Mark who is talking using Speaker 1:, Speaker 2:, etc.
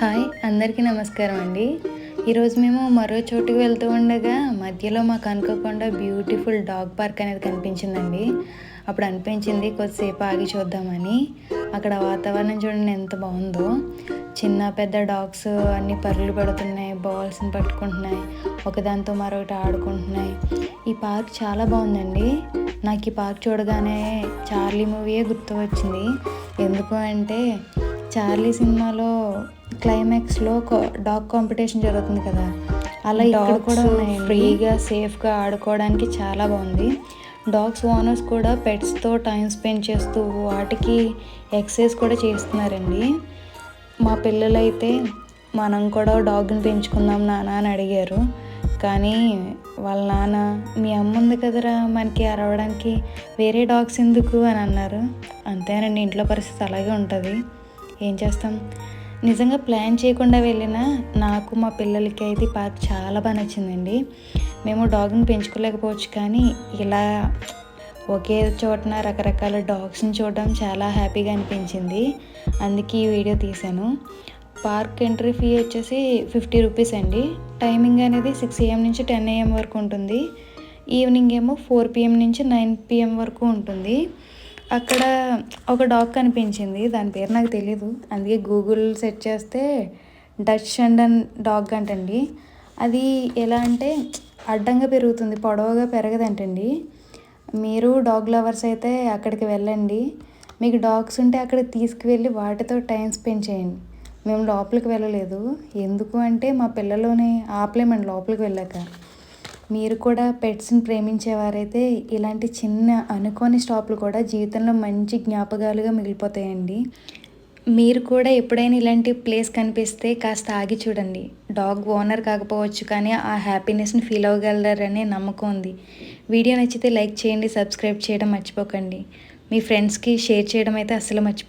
Speaker 1: Hi అందరికీ నమస్కారం అండి. ఈరోజు మేము మరో చోటుకి వెళ్తూ ఉండగా మధ్యలో మాకు అనుకోకుండా బ్యూటిఫుల్ డాగ్ పార్క్ అనేది కనిపించిందండి. అప్పుడు అనిపించింది కొద్దిసేపు ఆగి చూద్దామని. అక్కడ వాతావరణం చూడండి ఎంత బాగుందో. చిన్న పెద్ద డాగ్స్ అన్ని పర్లు పడుతున్నాయి బాల్స్ని పట్టుకుంటున్నాయి ఒకదాంతో మరొకటి ఆడుకుంటున్నాయి. ఈ పార్క్ చాలా బాగుందండి. నాకు ఈ పార్క్ చూడగానే చార్లీ మూవీయే గుర్తు వచ్చింది ఎందుకు అంటే చార్లీ సినిమాలో క్లైమాక్స్లో డాగ్ కాంపిటీషన్ జరుగుతుంది కదా. అలా ఇక్కడ కూడా ఫ్రీగా సేఫ్గా ఆడుకోవడానికి చాలా బాగుంది. డాగ్స్ ఓనర్స్ కూడా పెట్స్తో టైం స్పెండ్ చేస్తూ వాటికి ఎక్సర్సైజ్ కూడా చేస్తున్నారండి. మా పిల్లలైతే మనం కూడా డాగ్ని పెంచుకుందాం నాన్న అని అడిగారు. కానీ వాళ్ళ నాన్న మీ అమ్మ ఉంది కదరా మనకి అరవడానికి వేరే డాగ్స్ ఎందుకు? అని అన్నారు. అంతేనండి ఇంట్లో పరిస్థితి అలాగే ఉంటుంది. ఏం చేస్తాం? నిజంగా ప్లాన్ చేయకుండా వెళ్ళినా నాకు మా పిల్లలకి అయితే ఈ పార్క్ చాలా బాగా నచ్చిందండి. మేము డాగ్ని పెంచుకోలేకపోవచ్చు కానీ ఇలా ఒకే చోటన రకరకాల డాగ్స్ని చూడడం చాలా హ్యాపీగా అనిపించింది. అందుకే ఈ వీడియో తీశాను. పార్క్ ఎంట్రీ ఫీ వచ్చేసి ఫిఫ్టీ రూపీస్ అండి. టైమింగ్ అనేది సిక్స్ ఏఎం నుంచి టెన్ ఏఎం వరకు ఉంటుంది. ఈవినింగ్ ఏమో ఫోర్ పిఎం నుంచి నైన్ పిఎం వరకు ఉంటుంది. అక్కడ ఒక డాగ్ కనిపించింది. దాని పేరు నాకు తెలీదు. అందుకే గూగుల్ సెర్చ్ చేస్తే డచ్ అండ్ డాగ్ అంటండి. అది ఎలా అంటే అడ్డంగా పెరుగుతుంది పొడవుగా పెరగదంటండి. మీరు డాగ్ లవర్స్ అయితే అక్కడికి వెళ్ళండి. మీకు డాగ్స్ ఉంటే అక్కడ తీసుకువెళ్ళి వాటితో టైం స్పెండ్ చేయండి. మేము లోపలికి వెళ్ళలేదు. ఎందుకు అంటే మా పిల్లలోనే ఆపలేమండి లోపలికి వెళ్ళాక. మీరు కూడా పెట్స్ని ప్రేమించేవారైతే ఇలాంటి చిన్న అనుకోని స్టాప్లు కూడా జీవితంలో మంచి జ్ఞాపకాలుగా మిగిలిపోతాయండి. మీరు కూడా ఎప్పుడైనా ఇలాంటి ప్లేస్ కనిపిస్తే కాస్త ఆగి చూడండి. డాగ్ ఓనర్ కాకపోవచ్చు కానీ ఆ హ్యాపీనెస్ని ఫీల్ అవ్వగలరనే నమ్మకం ఉంది. వీడియో నచ్చితే లైక్ చేయండి సబ్స్క్రైబ్ చేయడం మర్చిపోకండి. మీ ఫ్రెండ్స్కి షేర్ చేయడం అయితే అస్సలు మర్చిపో